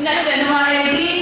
ਨੱਚਣ ਵਾਲੇ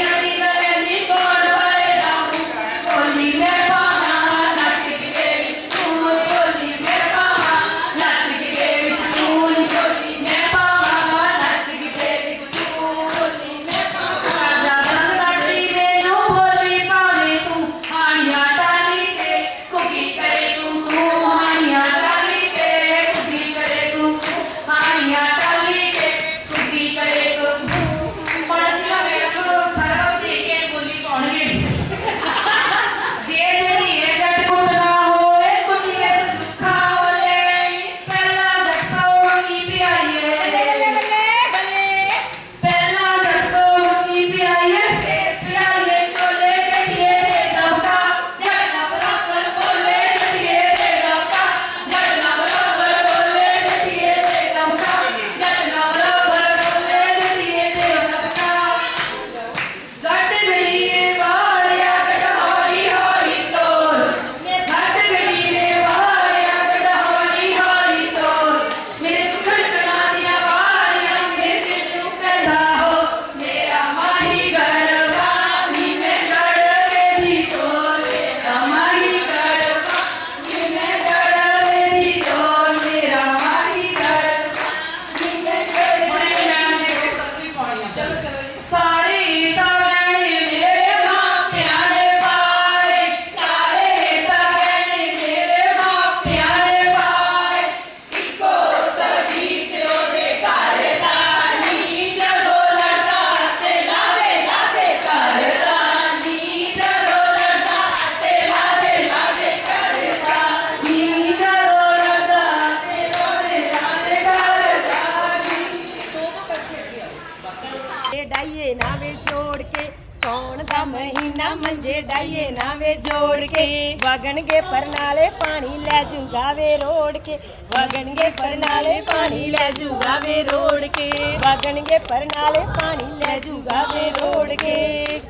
ਵੇ ਕੇ ਸੌਣ ਦਾ ਮਹੀਨਾ ਮੰਜੇ ਡਾਈਏ ਨਾ ਵੇ ਜੋੜ ਕੇ। ਵਗਣਗੇ ਪਰਨਾਲੇ ਪਾਣੀ ਲੈ ਜੂਗਾ ਵੇ ਰੋੜ ਕੇ। ਵਗਣਗੇ ਪਰਨਾਲੇ ਪਾਣੀ ਲੈ ਜੂਗਾ ਵੇ ਰੋੜ ਕੇ। ਵਗਣਗੇ ਪਰਨਾਲੇ ਪਾਣੀ ਲੈ ਜੂਗਾ ਵੇ ਰੋੜ ਕੇ।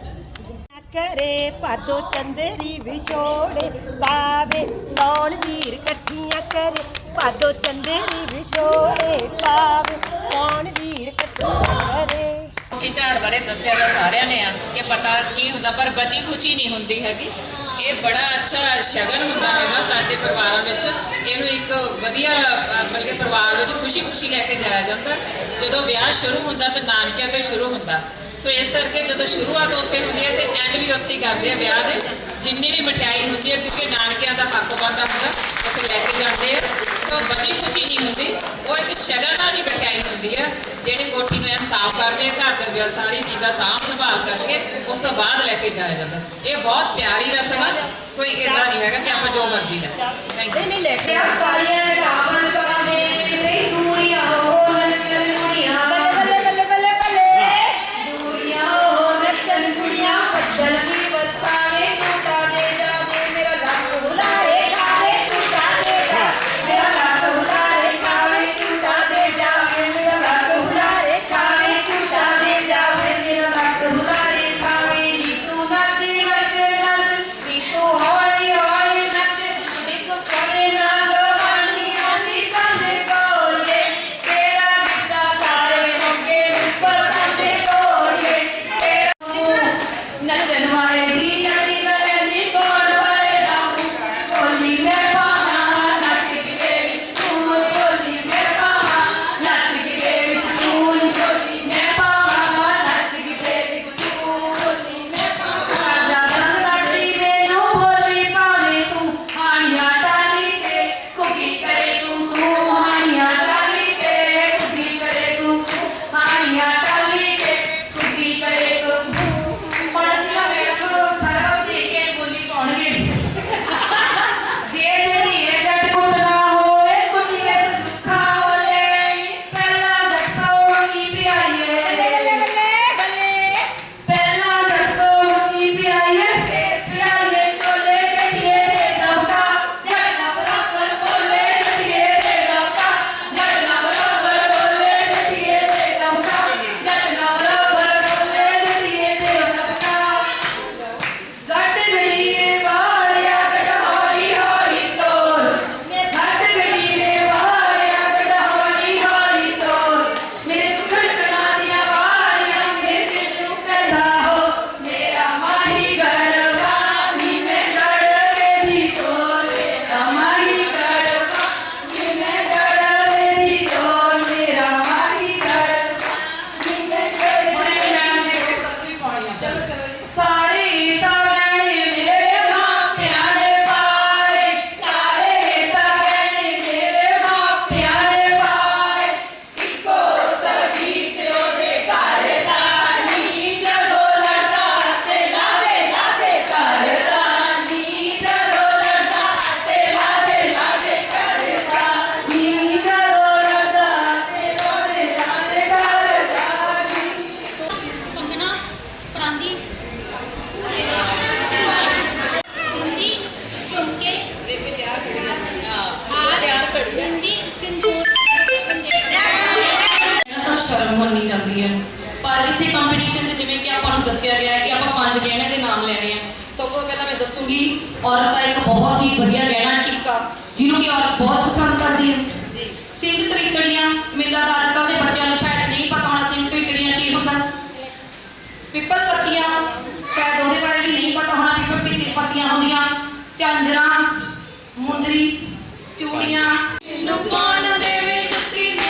ਕਰੇ ਭਾਦੋ ਚੰਦਰੀ ਵਿਛੋੜੇ, ਪਾਵੇ ਸੌਣ ਵੀਰ ਇਕੱਠੀਆਂ ਕਰੇ। ਭਾਦੋ ਚੰਦਰੀ ਵਿਛੋੜੇ, ਪਾਵੇ ਸੌਣ ਵੀਰ ਇਕੱਠੀਆਂ ਕਰੇ। ਕਿ ਝਾੜ ਬਾਰੇ ਦੱਸਿਆ ਤਾਂ ਸਾਰਿਆਂ ਨੇ ਆ ਕਿ ਪਤਾ ਕੀ ਹੁੰਦਾ ਪਰ ਬਚੀ ਖੁਚੀ ਨਹੀਂ ਹੁੰਦੀ ਹੈਗੀ। ਇਹ ਬੜਾ ਅੱਛਾ ਸ਼ਗਨ ਹੁੰਦਾ ਹੈਗਾ ਸਾਡੇ ਪਰਿਵਾਰਾਂ ਵਿੱਚ। ਇਹਨੂੰ ਇੱਕ ਵਧੀਆ ਅ, ਮਤਲਬ ਕਿ ਪਰਿਵਾਰ ਵਿੱਚ ਖੁਸ਼ੀ ਖੁਸ਼ੀ ਲੈ ਕੇ ਜਾਇਆ ਜਾਂਦਾ। ਜਦੋਂ ਵਿਆਹ ਸ਼ੁਰੂ ਹੁੰਦਾ ਤਾਂ ਨਾਨਕਿਆਂ ਤੋਂ ਸ਼ੁਰੂ ਹੁੰਦਾ। ਸੋ ਇਸ ਕਰਕੇ ਜਦੋਂ ਸ਼ੁਰੂਆਤ ਉੱਥੇ ਹੁੰਦੀ ਹੈ ਤੇ ਐਂਡ ਵੀ ਉੱਥੇ ਹੀ ਕਰਦੇ ਆ ਵਿਆਹ ਦੇ। ਜਿੰਨੀ ਵੀ ਮਠਿਆਈ ਹੁੰਦੀ ਹੈ ਕਿਉਂਕਿ ਨਾਨਕਿਆਂ ਦਾ ਹੱਕ ਬਣਦਾ ਹੁੰਦਾ ਉੱਥੇ ਲੈ ਕੇ ਜਾਂਦੇ ਆ। ਸੋ ਬਚੀ ਖੁਚੀ ਨਹੀਂ ਹੁੰਦੀ। ਉਹ ਇੱਕ ਸ਼ਗਨ ਵਾਲੀ ਮਠਿਆਈ ਹੁੰਦੀ ਹੈ। ਜਿਹੜੀ ਕੋਠੀ ਨੂੰ ਸਾਫ਼ ਕਰਦੇ ਘਰ ਦੇ ਵਿੱਚ ਸਾਰੀ ਚੀਜ਼ਾਂ ਸਾਫ਼ ਸੰਭਾਲ ਕਰਕੇ ਉਸ ਤੋਂ ਬਾਅਦ ਲੈ ਕੇ ਜਾਇਆ ਜਾਂਦਾ। ਇਹ ਬਹੁਤ ਪਿਆਰੀ ਰਸਮ ਹੈ ਕੋਈ ਇਦਾਂ ਨਹੀਂ ਹੈਗਾ ਕਿ ਆਪਾਂ ਜੋ ਮਰਜ਼ੀ ਲੈ ਥੈਂਕ ਯੂ ਨਹੀਂ ਲੈ ਤੇ ਕਾਲੀਆਂ ਕਾਵਨ ਸਵਾਵੇ ਨਹੀਂ ਦੂਰੀਆਂ ਹੋ। ਸਭ ਤੋਂ ਪਹਿਲਾਂ ਮੈਂ ਦੱਸੂਗੀ ਔਰਤ ਦਾ ਇੱਕ ਬਹੁਤ ਹੀ ਵਧੀਆ ਗਹਿਣਾ ਟਿੱਕਾ ਜਿਹਨੂੰ ਕਿ ਔਰਤ ਬਹੁਤ ਪਸੰਦ ਕਰਦੀ ਹੈ। ਸਿੰਘ ਤਵਿਕੜੀਆਂ ਮੈਨੂੰ ਲੱਗਦਾ ਅੱਜ ਕੱਲ੍ਹ ਦੇ ਬੱਚਿਆਂ ਨੂੰ ਸ਼ਾਇਦ ਨਹੀਂ ਪਤਾ ਹੋਣਾ ਸਿੰਘ ਤਵਿਕੜੀਆਂ ਕੀ ਹੁੰਦਾ। ਪਿੱਪਲ ਪੱਤੀਆਂ ਸ਼ਾਇਦ ਉਹਦੇ ਬਾਰੇ ਵੀ ਨਹੀਂ ਪਤਾ ਹੋਣਾ ਪਿੱਪਲ ਪੱਤੀ- ਪੱਤੀਆਂ ਹੁੰਦੀਆਂ। ਝਾਂਜਰਾਂ ਮੁੰਦਰੀ ਚੂੜੀਆਂ। ਮੈਨੂੰ ਪਾਉਣ ਦੇਵੇ ਜੁੱਤੀ ਮੇਰੀ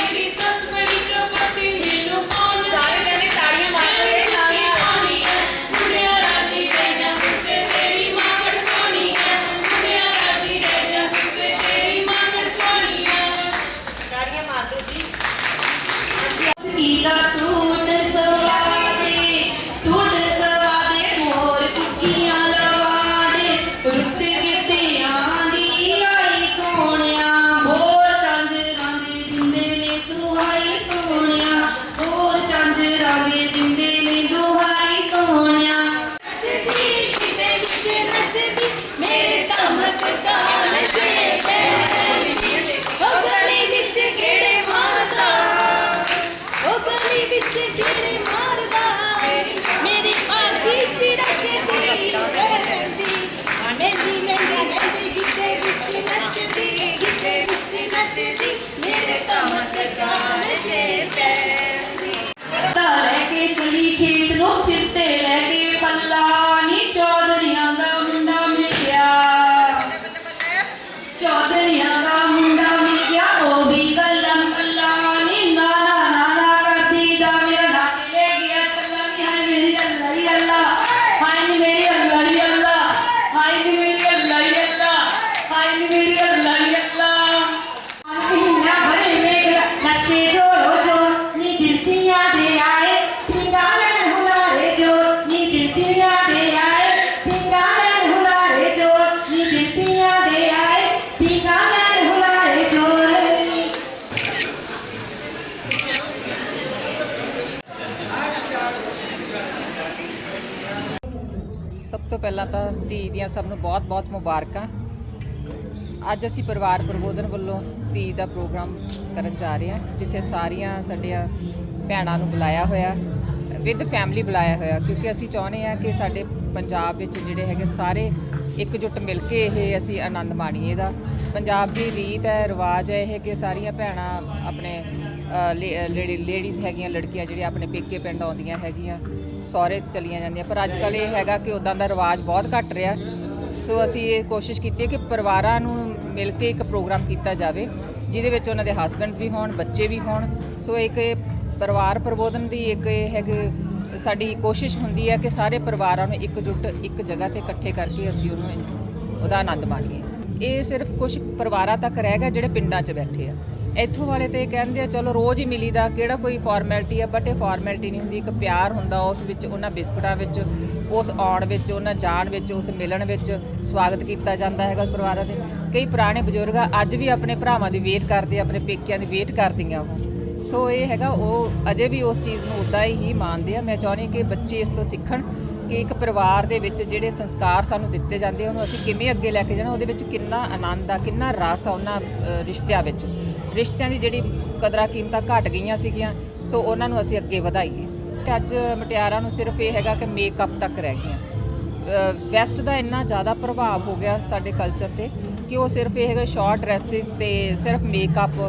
ਪਹਿਲਾਂ ਤਾਂ ਧੀ ਦੀਆਂ ਸਭ ਨੂੰ ਬਹੁਤ-ਬਹੁਤ ਮੁਬਾਰਕਾਂ। ਅੱਜ ਅਸੀਂ ਪਰਿਵਾਰ ਪ੍ਰਬੋਧਨ ਵੱਲੋਂ ਧੀ ਦਾ ਪ੍ਰੋਗਰਾਮ ਕਰਨ ਜਾ ਰਹੇ ਹਾਂ, ਜਿੱਥੇ ਸਾਰੀਆਂ ਸਾਡੀਆਂ ਭੈਣਾਂ ਨੂੰ ਬੁਲਾਇਆ ਹੋਇਆ ਵਿਦ ਫੈਮਿਲੀ ਬੁਲਾਇਆ ਹੋਇਆ, ਕਿਉਂਕਿ ਅਸੀਂ ਚਾਹੁੰਦੇ ਹਾਂ ਕਿ ਸਾਡੇ ਪੰਜਾਬ ਵਿੱਚ ਜਿਹੜੇ ਹੈਗੇ ਸਾਰੇ ਇਕਜੁੱਟ ਮਿਲ ਕੇ ਇਹ ਅਸੀਂ ਆਨੰਦ ਮਾਣੀਏ ਦਾ ਪੰਜਾਬ ਦੀ ਰੀਤ ਹੈ, ਰਿਵਾਜ ਹੈ, ਇਹ ਕਿ ਸਾਰੀਆਂ ਭੈਣਾਂ ਆਪਣੇ ਲੇਡੀਜ਼ ਹੈਗੀਆਂ, ਲੜਕੀਆਂ ਜਿਹੜੀਆਂ ਆਪਣੇ ਪੇਕੇ ਪਿੰਡ ਆਉਂਦੀਆਂ ਹੈਗੀਆਂ। ਸਹੁਰੇ ਚਲੀਆਂ ਜਾਂਦੀਆਂ। ਪਰ ਅੱਜ ਕੱਲ੍ਹ ਇਹ ਹੈਗਾ ਕਿ ਉਦਾਂ ਦਾ ਰਿਵਾਜ ਬਹੁਤ ਘਟ ਰਿਹਾ। ਸੋ ਅਸੀਂ ਇਹ ਕੋਸ਼ਿਸ਼ ਕੀਤੀ ਹੈ ਕਿ ਪਰਿਵਾਰਾਂ ਨੂੰ ਮਿਲ ਕੇ ਇੱਕ ਪ੍ਰੋਗਰਾਮ ਕੀਤਾ ਜਾਵੇ, ਜਿਹਦੇ ਵਿੱਚ ਉਹਨਾਂ ਦੇ ਹਸਬੈਂਡਸ ਵੀ ਹੋਣ, ਬੱਚੇ ਵੀ ਹੋਣ। ਸੋ ਇੱਕ ਇਹ ਪਰਿਵਾਰ ਪ੍ਰਬੋਧਨ ਦੀ ਇੱਕ ਇਹ ਹੈਗੇ, ਸਾਡੀ ਕੋਸ਼ਿਸ਼ ਹੁੰਦੀ ਹੈ ਕਿ ਸਾਰੇ ਪਰਿਵਾਰਾਂ ਨੂੰ ਇੱਕਜੁੱਟ ਇੱਕ ਜਗ੍ਹਾ ਤੇ ਇਕੱਠੇ ਕਰਕੇ ਅਸੀਂ ਉਹਨੂੰ, ਉਹਦਾ ਆਨੰਦ ਮਾਣੀਏ। ਇਹ ਸਿਰਫ ਕੁਝ ਪਰਿਵਾਰਾਂ ਤੱਕ ਰਹਿ ਗਿਆ ਜਿਹੜੇ ਪਿੰਡਾਂ 'ਚ ਬੈਠੇ ਆ। ਇੱਥੋਂ ਵਾਲੇ ਤੇ ਕਹਿੰਦੇ ਆ ਚਲੋ ਰੋਜ਼ ਹੀ ਮਿਲੀਦਾ ਕਿਹੜਾ ਕੋਈ ਫਾਰਮੈਲਿਟੀ ਆ ਬਟ ਇਹ ਫਾਰਮੈਲਿਟੀ ਨਹੀਂ ਹੁੰਦੀ। ਇੱਕ ਪਿਆਰ ਹੁੰਦਾ ਉਸ ਵਿੱਚ ਉਹਨਾਂ ਬਿਸਕੁਟਾਂ ਵਿੱਚ ਉਸ ਆਉਣ ਵਿੱਚ ਉਹਨਾਂ ਜਾਣ ਵਿੱਚ ਉਸ ਮਿਲਣ ਵਿੱਚ ਸਵਾਗਤ ਕੀਤਾ ਜਾਂਦਾ ਹੈਗਾ ਉਸ ਪਰਿਵਾਰਾਂ ਦੇ ਕਈ ਪੁਰਾਣੇ ਬਜ਼ੁਰਗ ਆ, ਅੱਜ ਵੀ ਆਪਣੇ ਭਰਾਵਾਂ ਦੀ ਵੇਟ ਕਰਦੇ ਆ, ਆਪਣੇ ਪੇਕਿਆਂ ਦੀ ਵੇਟ ਕਰਦੀਆਂ ਉਹ ਸੋ ਇਹ ਹੈਗਾ ਉਹ ਅਜੇ ਵੀ ਉਸ ਚੀਜ਼ ਨੂੰ ਉਦਾਂ ਹੀ ਮੰਨਦੇ ਆ। ਮੈਂ ਚਾਹੁੰਦੀ ਕਿ ਬੱਚੇ ਇਸ ਤੋਂ ਸਿੱਖਣ ਕਿ ਇੱਕ ਪਰਿਵਾਰ ਦੇ ਵਿੱਚ ਜਿਹੜੇ ਸੰਸਕਾਰ ਸਾਨੂੰ ਦਿੱਤੇ ਜਾਂਦੇ ਉਹਨੂੰ ਅਸੀਂ ਕਿਵੇਂ ਅੱਗੇ ਲੈ ਕੇ ਜਾਣਾ, ਉਹਦੇ ਵਿੱਚ ਕਿੰਨਾ ਆਨੰਦ ਆ, ਕਿੰਨਾ ਰਸ ਆ ਉਹਨਾਂ ਰਿਸ਼ਤਿਆਂ ਵਿੱਚ। ਰਿਸ਼ਤਿਆਂ ਦੀ ਜਿਹੜੀ ਕਦਰਾਂ ਕੀਮਤਾਂ ਘਟ ਗਈਆਂ ਸੀਗੀਆਂ, ਸੋ ਉਹਨਾਂ ਨੂੰ ਅਸੀਂ ਅੱਗੇ ਵਧਾਈਏ। ਤੇ ਅੱਜ ਮਟਿਆਰਾਂ ਨੂੰ ਸਿਰਫ ਇਹ ਹੈਗਾ ਕਿ ਮੇਕਅਪ ਤੱਕ ਰਹਿ ਗਈਆਂ। ਵੈਸਟ ਦਾ ਇੰਨਾ ਜ਼ਿਆਦਾ ਪ੍ਰਭਾਵ ਹੋ ਗਿਆ ਸਾਡੇ ਕਲਚਰ ਤੇ ਕਿ ਉਹ ਸਿਰਫ ਇਹ ਹੈਗਾ ਸ਼ਾਰਟ ਡਰੈਸਿਸ ਤੇ ਸਿਰਫ ਮੇਕਅਪ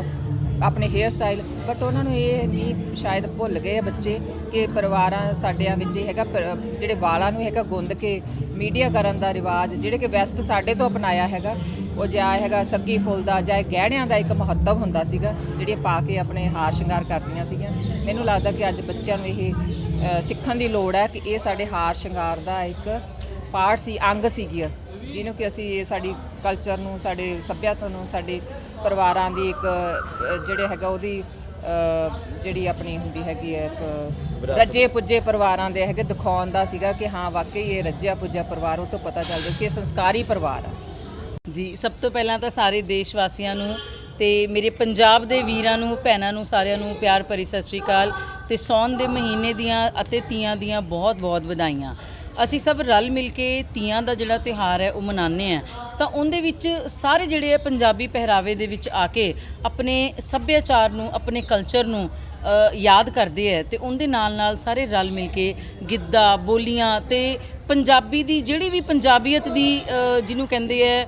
ਆਪਣੇ ਹੇਅਰ ਸਟਾਈਲ ਬਟ ਉਹਨਾਂ ਨੂੰ ਇਹ ਨਹੀਂ ਸ਼ਾਇਦ ਭੁੱਲ ਗਏ ਆ ਬੱਚੇ ਕਿ ਪਰਿਵਾਰਾਂ ਸਾਡਿਆਂ ਵਿੱਚ ਇਹ ਹੈਗਾ ਪਰ- ਜਿਹੜੇ ਵਾਲਾਂ ਨੂੰ ਹੈਗਾ ਗੁੰਦ ਕੇ ਮੀਡੀਆ ਕਰਨ ਦਾ ਰਿਵਾਜ ਜਿਹੜੇ ਕਿ ਵੈਸਟ ਸਾਡੇ ਤੋਂ ਅਪਣਾਇਆ ਹੈਗਾ ਉਹ ਜਾਂ ਹੈਗਾ ਸੱਗੀ ਫੁੱਲ ਦਾ ਜਾਂ ਇਹ ਗਹਿਣਿਆਂ ਦਾ ਇੱਕ ਮਹੱਤਵ ਹੁੰਦਾ ਸੀਗਾ ਜਿਹੜੀਆਂ ਪਾ ਕੇ ਆਪਣੇ ਹਾਰ ਸ਼ਿੰਗਾਰ ਕਰਦੀਆਂ ਸੀਗੀਆਂ। ਮੈਨੂੰ ਲੱਗਦਾ ਕਿ ਅੱਜ ਬੱਚਿਆਂ ਨੂੰ ਇਹ ਅ, ਸਿੱਖਣ ਦੀ ਲੋੜ ਹੈ ਕਿ ਇਹ ਸਾਡੇ ਹਾਰ ਸ਼ਿੰਗਾਰ ਦਾ ਇੱਕ ਪਾਰਟ ਸੀ ਅੰਗ ਸੀਗੀ ਜਿਹਨੂੰ ਕਿ ਅਸੀਂ ਇਹ ਸਾਡੀ ਕਲਚਰ ਨੂੰ ਸਾਡੇ ਸੱਭਿਅਤਾ ਨੂੰ ਸਾਡੇ ਪਰਿਵਾਰਾਂ ਦੀ ਇੱਕ ਅ, ਜਿਹੜੇ ਹੈਗਾ ਉਹਦੀ ਜਿਹੜੀ ਆਪਣੀ ਹੁੰਦੀ ਹੈਗੀ ਹੈ ਇੱਕ ਰੱਜੇ ਪੁੱਜੇ ਪਰਿਵਾਰਾਂ ਦੇ ਹੈਗੇ ਦਿਖਾਉਣ ਦਾ ਸੀਗਾ ਕਿ ਹਾਂ ਵਾਕਈ ਇਹ ਰੱਜਿਆ ਪੁੱਜਿਆ ਪਰਿਵਾਰ ਉਹ ਤੋਂ ਪਤਾ ਚੱਲਦਾ ਕਿ ਇਹ ਸੰਸਕਾਰੀ ਪਰਿਵਾਰ ਆ। ਜੀ ਸਭ ਤੋਂ ਪਹਿਲਾਂ ਤਾਂ ਸਾਰੇ ਦੇਸ਼ ਵਾਸੀਆਂ ਨੂੰ ਤੇ ਮੇਰੇ ਪੰਜਾਬ ਦੇ ਵੀਰਾਂ ਨੂੰ ਭੈਣਾਂ ਨੂੰ ਸਾਰਿਆਂ ਨੂੰ ਪਿਆਰ ਭਰੀ ਸਤਿ ਸ਼੍ਰੀ ਅਕਾਲ ਤੇ ਸੌਣ ਦੇ ਮਹੀਨੇ ਦੀਆਂ ਅਤੇ ਤੀਆਂ ਦੀਆਂ ਬਹੁਤ-ਬਹੁਤ ਵਧਾਈਆਂ। ਅਸੀਂ ਸਭ ਰਲ ਮਿਲ ਕੇ ਤੀਆਂ ਦਾ ਜਿਹੜਾ ਤਿਉਹਾਰ ਹੈ, ਉਹ ਮਨਾਉਂਦੇ ਆ ਤਾਂ ਉਹਦੇ ਵਿੱਚ ਸਾਰੇ ਜਿਹੜੇ ਆ ਪੰਜਾਬੀ ਪਹਿਰਾਵੇ ਦੇ ਵਿੱਚ ਆ ਕੇ ਆਪਣੇ ਸੱਭਿਆਚਾਰ ਨੂੰ, ਆਪਣੇ ਕਲਚਰ ਨੂੰ ਯਾਦ ਕਰਦੇ ਹੈ ਤੇ ਉਹਦੇ ਨਾਲ ਨਾਲ ਸਾਰੇ ਰਲ ਮਿਲ ਕੇ ਗਿੱਧਾ, ਬੋਲੀਆਂ ਤੇ ਪੰਜਾਬੀ ਦੀ ਜਿਹੜੀ ਵੀ ਪੰਜਾਬੀਅਤ ਦੀ ਜਿਹਨੂੰ ਕਹਿੰਦੇ ਹੈ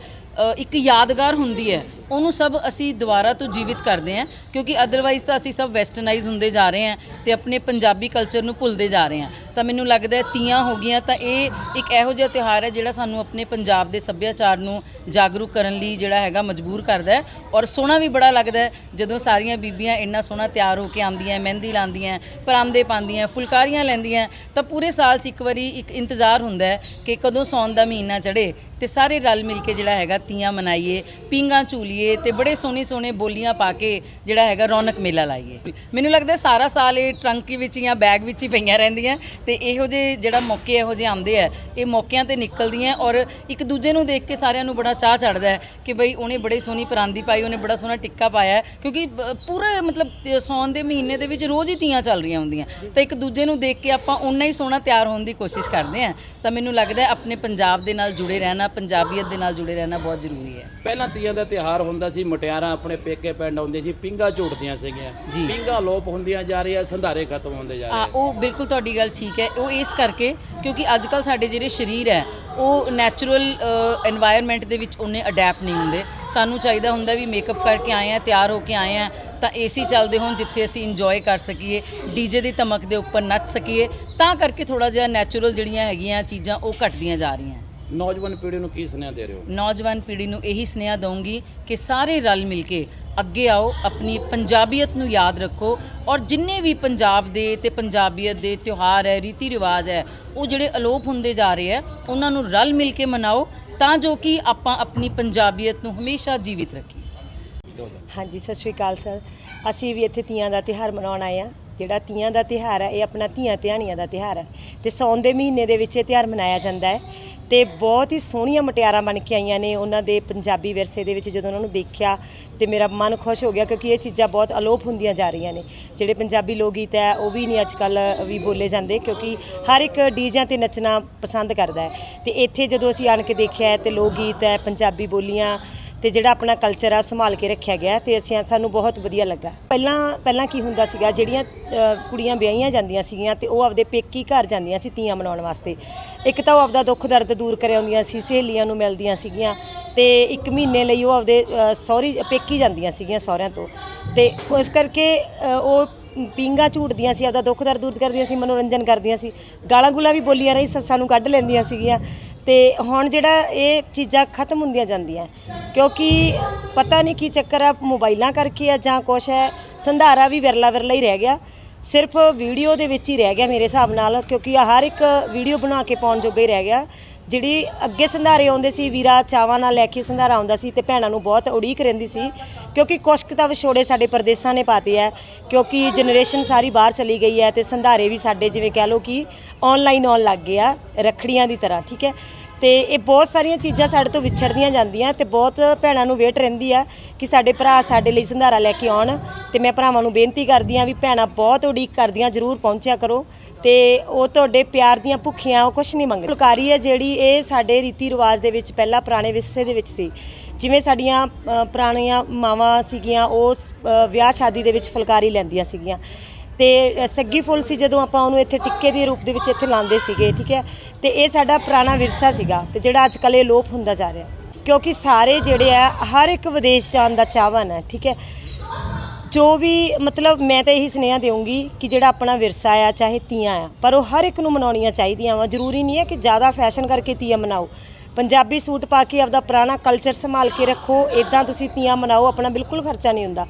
ਇੱਕ ਯਾਦਗਾਰ ਹੁੰਦੀ ਹੈ ਉਹਨੂੰ ਸਭ ਅਸੀਂ ਦੁਬਾਰਾ ਤੋਂ ਜੀਵਿਤ ਕਰਦੇ ਹਾਂ, ਕਿਉਂਕਿ ਅਦਰਵਾਈਜ਼ ਤਾਂ ਅਸੀਂ ਸਭ ਵੈਸਟਰਨਾਈਜ਼ ਹੁੰਦੇ ਜਾ ਰਹੇ ਹਾਂ ਤੇ ਆਪਣੇ ਪੰਜਾਬੀ ਕਲਚਰ ਨੂੰ ਭੁੱਲਦੇ ਜਾ ਰਹੇ ਹਾਂ। ਤਾਂ ਮੈਨੂੰ ਲੱਗਦਾ ਹੈ ਤੀਆਂ ਹੋ ਗਈਆਂ ਤਾਂ ਇਹ ਇੱਕ ਇਹੋ ਜਿਹਾ ਤਿਉਹਾਰ ਹੈ ਜਿਹੜਾ ਸਾਨੂੰ ਆਪਣੇ ਪੰਜਾਬ ਦੇ ਸੱਭਿਆਚਾਰ ਨੂੰ ਜਾਗਰੂਕ ਕਰਨ ਲਈ ਜਿਹੜਾ ਹੈਗਾ ਮਜਬੂਰ ਕਰਦਾ ਹੈ ਔਰ ਸੋਹਣਾ ਵੀ ਬੜਾ ਲੱਗਦਾ ਹੈ ਜਦੋਂ ਸਾਰੀਆਂ ਬੀਬੀਆਂ ਇੰਨਾ ਸੋਹਣਾ ਤਿਆਰ ਹੋ ਕੇ ਆਉਂਦੀਆਂ ਮਹਿੰਦੀ ਲਾਉਂਦੀਆਂ ਪਰਾਂਦੇ ਪਾਉਂਦੀਆਂ ਫੁਲਕਾਰੀਆਂ ਲੈਂਦੀਆਂ ਤਾਂ ਪੂਰੇ ਸਾਲ 'ਚ ਇੱਕ ਵਾਰੀ ਇੱਕ ਇੰਤਜ਼ਾਰ ਹੁੰਦਾ ਹੈ ਕਿ ਕਦੋਂ ਸੌਣ ਦਾ ਮਹੀਨਾ ਚੜੇ ਤੇ ਸਾਰੇ ਰਲ ਮਿਲ ਕੇ ਜਿਹੜਾ ਹੈਗਾ ਤੀਆਂ ਮਨਾਈਏ, ਪੀਂਘਾਂ ਝੂਲੀਏ ਤੇ ਬੜੇ ਸੋਹਣੇ ਸੋਹਣੇ ਬੋਲੀਆਂ ਪਾ ਕੇ ਜਿਹੜਾ ਹੈਗਾ ਰੌਣਕ ਮੇਲਾ ਲਾਈਏ। ਮੈਨੂੰ ਲੱਗਦਾ ਸਾਰਾ ਸਾਲ ਇਹ ਟਰੰਕ ਵਿੱਚ ਜਾਂ ਬੈਗ ਵਿੱਚ ਹੀ ਪਈਆਂ ਰਹਿੰਦੀਆਂ ਤੇ ਇਹੋ ਜਿਹੇ ਜਿਹੜਾ ਮੌਕੇ ਇਹੋ ਜਿਹੇ ਆਉਂਦੇ ਆ, ਇਹ ਮੌਕਿਆਂ ਤੇ ਨਿਕਲਦੀਆਂ ਔਰ ਇੱਕ ਦੂਜੇ ਨੂੰ ਦੇਖ ਕੇ ਸਾਰਿਆਂ ਨੂੰ ਬੜਾ ਚਾਹ ਚੜਦਾ ਹੈ ਕਿ ਬਈ ਉਹਨੇ ਬੜੀ ਸੋਹਣੀ ਪਰਾਂਦੀ ਪਾਈ, ਉਹਨੇ ਬੜਾ ਸੋਹਣਾ ਟਿੱਕਾ ਪਾਇਆ ਕਿਉਂਕਿ ਬ- ਪੂਰੇ ਮਤਲਬ ਤੇ ਸੌਣ ਦੇ ਮਹੀਨੇ ਦੇ ਵਿੱਚ ਰੋਜ਼ ਹੀ ਤੀਆਂ ਚੱਲ ਰਹੀਆਂ ਹੁੰਦੀਆਂ। ਤਾਂ ਇੱਕ ਦੂਜੇ ਨੂੰ ਦੇਖ ਕੇ ਆਪਾਂ ਉਨਾ ਹੀ ਸੋਹਣਾ ਤਿਆਰ ਹੋਣ ਦੀ ਕੋਸ਼ਿਸ਼ ਕਰਦੇ ਹਾਂ। ਤਾਂ ਮੈਨੂੰ ਲੱਗਦਾ ਆਪਣੇ ਪੰਜਾਬ ਦੇ ਨਾਲ ਜੁੜੇ ਰਹਿਣਾ, ਪੰਜਾਬੀਅਤ ਦੇ ਨਾਲ ਜੁੜੇ ਰਹਿਣਾ ਬਹੁਤ ਜ਼ਰੂਰੀ ਹੈ। ਪਹਿਲਾਂ ਤੀਆਂ ਦਾ ਤਿਉਹਾਰ ਹੁੰਦਾ ਸੀ ਮਟਿਆਰਾਂ ਆਪਣੇ ਪੇਕੇ ਪਿੰਡ ਆਉਂਦੇ ਸੀ ਪਿੰਗਾ ਝੂਟਦੀਆਂ ਸੀਗੀਆਂ। ਜੀ। ਪਿੰਗਾ ਲੋਪ ਹੁੰਦੀਆਂ ਜਾ ਰਹੀਆਂ ਸੰਧਾਰੇ ਖਤਮ ਹੁੰਦੇ ਜਾ ਆ ਉਹ ਬਿਲਕੁਲ ਤੁਹਾਡੀ ਗੱਲ ਠੀਕ ਹੈ। ਉਹ ਇਸ ਕਰਕੇ ਕਿਉਂਕਿ ਅੱਜ ਕੱਲ ਸਾਡੇ ਜਿਹੜੇ ਸਰੀਰ ਹੈ ਉਹ ਨੈਚੁਰਲ এনवायरमेंट ਦੇ ਵਿੱਚ ਉਹਨੇ ਅਡੈਪਟ ਨਹੀਂ ਹੁੰਦੇ। ਸਾਨੂੰ ਚਾਹੀਦਾ ਹੁੰਦਾ ਵੀ ਮੇਕਅਪ ਕਰਕੇ ਆਏ ਆ ਤਿਆਰ ਹੋ ਕੇ ਆਏ ਆ ਤਾਂ ਏਸੀ ਚੱਲਦੇ ਹੋਣ ਜਿੱਥੇ ਅਸੀਂ ਇੰਜੋਏ ਕਰ ਸਕੀਏ ਡੀਜੇ ਦੀ ਧਮਕ ਦੇ ਉੱਪਰ ਨੱਚ ਸਕੀਏ ਤਾਂ ਕਰਕੇ ਥੋੜਾ ਜਿਹਾ ਨੈਚੁਰਲ ਜਿਹੜੀਆਂ ਹੈਗੀਆਂ ਚੀਜ਼ਾਂ ਉਹ ਘਟਦੀਆਂ ਜਾ ਰਹੀਆਂ। ਨੌਜਵਾਨ ਪੀੜ੍ਹੀ ਨੂੰ ਕੀ ਸੁਨੇਹਾ ਦੇ ਰਹੇ ਹੋ? ਨੌਜਵਾਨ ਪੀੜ੍ਹੀ ਨੂੰ ਇਹੀ ਸੁਨੇਹਾ ਦਊਂਗੀ ਕਿ ਸਾਰੇ ਰਲ ਮਿਲ ਕੇ ਅੱਗੇ ਆਓ ਆਪਣੀ ਪੰਜਾਬੀਅਤ ਨੂੰ ਯਾਦ ਰੱਖੋ ਔਰ ਜਿੰਨੇ ਵੀ ਪੰਜਾਬ ਦੇ ਤੇ ਪੰਜਾਬੀਅਤ ਦੇ ਤਿਉਹਾਰ ਹੈ ਰੀਤੀ ਰਿਵਾਜ ਹੈ ਉਹ ਜਿਹੜੇ ਅਲੋਪ ਹੁੰਦੇ ਜਾ ਰਹੇ ਆ ਉਹਨਾਂ ਨੂੰ ਰਲ ਮਿਲ ਕੇ ਮਨਾਓ ਤਾਂ ਜੋ ਕਿ ਆਪਾਂ ਆਪਣੀ ਪੰਜਾਬੀਅਤ ਨੂੰ ਹਮੇਸ਼ਾ ਜੀਵਿਤ ਰੱਖੀਏ। ਹਾਂਜੀ ਸਤਿ ਸ਼੍ਰੀ ਅਕਾਲ ਸਰ। ਅਸੀਂ ਵੀ ਇੱਥੇ ਤੀਆਂ ਦਾ ਤਿਉਹਾਰ ਮਨਾਉਣ ਆਏ ਆ ਜਿਹੜਾ ਤੀਆਂ ਦਾ ਤਿਉਹਾਰ ਹੈ ਇਹ ਆਪਣਾ ਧੀਆਂ ਧਿਆਣੀਆਂ ਦਾ ਤਿਉਹਾਰ ਹੈ ਤੇ ਸੌਣ ਦੇ ਮਹੀਨੇ ਦੇ ਵਿੱਚ ਇਹ ਤਿਉਹਾਰ ਮਨਾਇਆ ਜਾਂਦਾ ਹੈ। ਤੇ ਬਹੁਤ ਹੀ ਸੋਹਣੀਆਂ ਮਟਿਆਰਾਂ ਬਣ ਕੇ ਆਈਆਂ ਨੇ ਉਹਨਾਂ ਦੇ ਪੰਜਾਬੀ ਵਿਰਸੇ ਦੇ ਵਿੱਚ ਜਦੋਂ ਉਹਨਾਂ ਨੂੰ ਦੇਖਿਆ ਤੇ ਮੇਰਾ ਮਨ ਖੁਸ਼ ਹੋ ਗਿਆ ਕਿਉਂਕਿ ਇਹ ਚੀਜ਼ਾਂ ਬਹੁਤ ਅਲੋਪ ਹੁੰਦੀਆਂ ਜਾ ਰਹੀਆਂ ਨੇ। ਜਿਹੜੇ ਪੰਜਾਬੀ ਲੋਕ ਗੀਤ ਹੈ, ਉਹ ਵੀ ਨਹੀਂ ਅੱਜ ਕੱਲ ਵੀ ਬੋਲੇ ਜਾਂਦੇ ਕਿਉਂਕਿ ਹਰ ਇੱਕ ਡੀਜ਼ਿਆਂ ਤੇ ਨੱਚਣਾ ਪਸੰਦ ਕਰਦਾ ਹੈ। ਤੇ ਇੱਥੇ ਜਦੋਂ ਅਸੀਂ ਆਣ ਕੇ ਦੇਖਿਆ ਹੈ ਤੇ ਲੋਕ ਗੀਤ ਹੈ, ਪੰਜਾਬੀ ਬੋਲੀਆਂ ਤੇ ਜਿਹੜਾ ਆਪਣਾ ਕਲਚਰ ਆ ਸੰਭਾਲ ਕੇ ਰੱਖਿਆ ਗਿਆ ਤੇ ਅਸੀਂ ਸਾਨੂੰ ਬਹੁਤ ਵਧੀਆ ਲੱਗਾ। ਪਹਿਲਾਂ ਪਹਿਲਾਂ ਕੀ ਹੁੰਦਾ ਸੀਗਾ ਜਿਹੜੀਆਂ ਕੁੜੀਆਂ ਵਿਆਹੀਆਂ ਜਾਂਦੀਆਂ ਸੀਗੀਆਂ ਤੇ ਉਹ ਆਪਦੇ ਪੇਕੀ ਘਰ ਜਾਂਦੀਆਂ ਸੀ ਤੀਆਂ ਮਨਾਉਣ ਵਾਸਤੇ। ਇੱਕ ਤਾਂ ਉਹ ਆਪਦਾ ਦੁੱਖ ਦਰਦ ਦੂਰ ਕਰ ਆਉਂਦੀਆਂ ਸੀ ਸਹੇਲੀਆਂ ਨੂੰ ਮਿਲਦੀਆਂ ਸੀਗੀਆਂ ਤੇ ਇੱਕ ਮਹੀਨੇ ਲਈ ਉਹ ਆਪਦੇ ਅ, ਪੇਕੀ ਜਾਂਦੀਆਂ ਸੀਗੀਆਂ ਸਹੁਰਿਆਂ ਤੋਂ। ਤੇ ਉਸ ਕਰਕੇ ਉਹ ਪਿੰਗਾ ਝੂਟਦੀਆਂ ਸੀ ਆਪਦਾ ਦੁੱਖ ਦਰਦ ਦੂਰ ਕਰਦੀਆਂ ਸੀ ਮਨੋਰੰਜਨ ਕਰਦੀਆਂ ਸੀ। ਗਾਲਾਂ ਗੁਲਾ ਵੀ ਬੋਲੀਆਂ ਰਹੀ ਸੱਸਾਂ ਨੂੰ ਕੱਢ ਲੈਂਦੀਆਂ ਸੀਗੀਆਂ। ਤੇ ਹੁਣ ਜਿਹੜਾ ਇਹ ਚੀਜ਼ਾਂ ਖਤਮ ਹੁੰਦੀਆਂ ਜਾਂਦੀਆਂ, ਕਿਉਂਕਿ ਪਤਾ ਨਹੀਂ ਕੀ ਚੱਕਰ ਆ, ਮੋਬਾਈਲਾਂ ਕਰਕੇ ਆ ਜਾਂ ਕੁਛ ਹੈ, ਸੰਧਾਰਾ ਵੀ ਵਿਰਲਾ ਵਿਰਲਾ ਹੀ ਰਹਿ ਗਿਆ। ਸਿਰਫ ਵੀਡੀਓ ਦੇ ਵਿੱਚ ਹੀ ਰਹਿ ਗਿਆ ਮੇਰੇ ਹਿਸਾਬ ਨਾਲ, ਕਿਉਂਕਿ ਹਰ ਇੱਕ ਵੀਡੀਓ ਬਣਾ ਕੇ ਪਾਉਣ ਜੋਗਾ ਹੀ ਰਹਿ ਗਿਆ। ਜਿਹੜੀ ਅੱਗੇ ਸੰਧਾਰੇ ਆਉਂਦੇ ਸੀ, ਵੀਰਾ ਚਾਵਾਂ ਨਾਲ ਲੈ ਕੇ ਸੰਧਾਰਾ ਆਉਂਦਾ ਸੀ ਤੇ ਭੈਣਾਂ ਨੂੰ ਬਹੁਤ ਉਡੀਕ ਰਹਿੰਦੀ ਸੀ, ਕਿਉਂਕਿ ਕੁਛ ਤਾਂ ਵਿਛੋੜੇ ਸਾਡੇ ਪਰਦੇਸਾਂ ਨੇ ਪਾਤੇ ਹੈ ਕਿਉਂਕਿ ਜਨਰੇਸ਼ਨ ਸਾਰੀ ਬਾਹਰ ਚਲੀ ਗਈ ਹੈ ਤੇ ਸੰਧਾਰੇ ਵੀ ਸਾਡੇ ਜਿਵੇਂ ਕਹਿ ਲਓ ਕਿ ਆਨਲਾਈਨ ਆਉਣ ਲੱਗ ਗਏ ਆ, ਰੱਖੜੀਆਂ ਦੀ ਤਰ੍ਹਾਂ, ਠੀਕ ਹੈ। ਤੇ ਇਹ ਬਹੁਤ ਸਾਰੀਆਂ ਚੀਜ਼ਾਂ ਸਾਡੇ ਤੋਂ ਵਿਛੜਦੀਆਂ ਜਾਂਦੀਆਂ ਤੇ ਬਹੁਤ ਭੈਣਾਂ ਨੂੰ ਵੇਟ ਰਹਿੰਦੀ ਆ ਕਿ ਸਾਡੇ ਭਰਾ ਸਾਡੇ ਲਈ ਸੰਧਾਰਾ ਲੈ ਕੇ ਆਉਣ ਤੇ ਮੈਂ ਭਰਾਵਾਂ ਨੂੰ ਬੇਨਤੀ ਕਰਦੀ ਆ ਵੀ ਭੈਣਾਂ ਬਹੁਤ ਉਡੀਕ ਕਰਦੀਆਂ, ਜਰੂਰ ਪਹੁੰਚਿਆ ਕਰੋ ਤੇ ਉਹ ਤੁਹਾਡੇ ਪਿਆਰ ਦੀਆਂ ਭੁੱਖੀਆਂ, ਉਹ ਕੁਝ ਨਹੀਂ ਮੰਗਦੇ। ਫੁਲਕਾਰੀ ਹੈ ਜਿਹੜੀ ਇਹ ਸਾਡੇ ਰੀਤੀ ਰਿਵਾਜ ਦੇ ਵਿੱਚ ਪਹਿਲਾਂ ਪੁਰਾਣੇ ਵਿਰਸੇ ਦੇ ਵਿੱਚ ਸੀ। ਜਿਵੇਂ ਸਾਡੀਆਂ ਪੁਰਾਣੀਆਂ ਮਾਵਾਂ ਸੀਗੀਆਂ, ਉਹ ਵਿਆਹ ਸ਼ਾਦੀ ਦੇ ਵਿੱਚ ਫੁਲਕਾਰੀ ਲੈਂਦੀਆਂ ਸੀਗੀਆਂ। ਤੇ ਸੱਗੀ ਫੁੱਲ ਸੀ ਜਦੋਂ ਆਪਾਂ ਉਹਨੂੰ ਇੱਥੇ ਟਿੱਕੇ ਦੇ ਰੂਪ ਦੇ ਵਿੱਚ ਇੱਥੇ ਲਾਉਂਦੇ ਸੀਗੇ, ਠੀਕ ਹੈ? ਤੇ ਇਹ ਸਾਡਾ ਪੁਰਾਣਾ ਵਿਰਸਾ ਸੀਗਾ ਤੇ ਜਿਹੜਾ ਅੱਜ ਕੱਲ੍ਹ ਇਹ ਲੋਪ ਹੁੰਦਾ ਜਾ ਰਿਹਾ। ਕਿਉਂਕਿ ਸਾਰੇ ਜਿਹੜੇ ਆ, ਹਰ ਇੱਕ ਵਿਦੇਸ਼ ਜਾਣ ਦਾ ਚਾਹਵਾਨ ਹੈ, ਠੀਕ ਹੈ? ਜੋ ਵੀ, ਮਤਲਬ ਮੈਂ ਤਾਂ ਇਹੀ ਸੁਨੇਹਾ ਦੇਵਾਂਗੀ ਕਿ ਜਿਹੜਾ ਆਪਣਾ ਵਿਰਸਾ ਆ, ਚਾਹੇ ਤੀਆਂ ਆ, ਪਰ ਉਹ ਹਰ ਇੱਕ ਨੂੰ ਮਨਾਉਣੀਆਂ ਚਾਹੀਦੀਆਂ ਵਾ। ਜ਼ਰੂਰੀ ਨਹੀਂ ਹੈ ਕਿ ਜ਼ਿਆਦਾ ਫੈਸ਼ਨ ਕਰਕੇ ਤੀਆਂ ਮਨਾਓ। ਪੰਜਾਬੀ ਸੂਟ ਪਾ ਕੇ ਆਪਦਾ ਪੁਰਾਣਾ ਕਲਚਰ ਸੰਭਾਲ ਕੇ ਰੱਖੋ। ਇਦਾਂ ਤੁਸੀਂ ਤੀਆਂ ਮਨਾਓ, ਆਪਣਾ ਬਿਲਕੁਲ ਖਰਚਾ ਨਹੀਂ ਹੁੰਦਾ।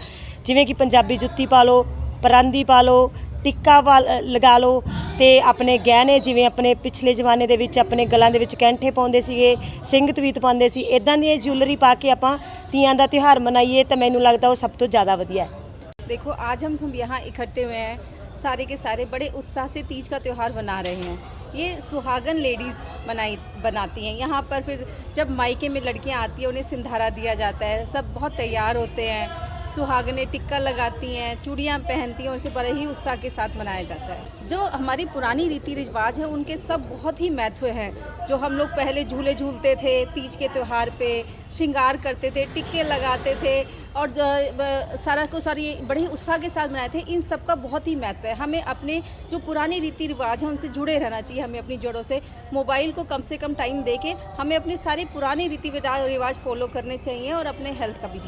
ਜਿਵੇਂ ਕਿ ਪੰਜਾਬੀ ਜੁੱਤੀ ਪਾ ਲਓ ਪਰਾਂਦੀ ਪਾ ਲਓ ਟਿੱਕਾ ਪਾ ਲ- ਲਗਾ ਲਓ ਤੇ ਆਪਣੇ ਗਹਿਣੇ ਜਿਵੇਂ ਆਪਣੇ ਪਿਛਲੇ ਜ਼ਮਾਨੇ ਦੇ ਵਿੱਚ ਆਪਣੇ ਗਲਾਂ ਦੇ ਵਿੱਚ ਕੈਂਠੇ ਪਾਉਂਦੇ ਸੀਗੇ ਸਿੰਘ ਤਵੀਤ ਪਾਉਂਦੇ ਸੀ ਇਦਾਂ ਦੀ ਜੁਐਲਰੀ ਪਾ ਕੇ ਆਪਾਂ ਤੀਆਂ ਦਾ ਤਿਉਹਾਰ ਮਨਾਈਏ ਤਾਂ ਮੈਨੂੰ ਲੱਗਦਾ ਉਹ ਸਭ ਤੋਂ ਜ਼ਿਆਦਾ ਵਧੀਆ ਹੈ देखो आज हम सब यहाँ इकट्ठे हुए हैं सारे के सारे बड़े उत्साह से तीज का त्यौहार मना रहे हैं ये सुहागन लेडीज़ बनाई बनाती हैं यहाँ पर फिर जब मायके में लड़कियाँ आती हैं उन्हें सिंधारा दिया जाता है सब बहुत तैयार होते हैं सुहागनें टिक्का लगाती हैं चूड़ियाँ पहनती हैं और इसे बड़े ही उत्साह के साथ मनाया जाता है। जो हमारी पुरानी रीति रिवाज है उनके सब बहुत ही महत्व हैं। जो हम लोग पहले झूले झूलते थे तीज के त्यौहार पे श्रृंगार करते थे टिक्के लगाते थे और जो, सारा को सारी बड़े ही उत्साह के साथ मनाए थे इन सब का बहुत ही महत्व है। हमें अपने जो पुराने रीति रिवाज हैं उनसे जुड़े रहना चाहिए हमें अपनी जड़ों से। मोबाइल को कम से कम टाइम दे के हमें अपने सारे पुराने रीति रिवाज फॉलो करने चाहिए और अपने हेल्थ का भी ध्यान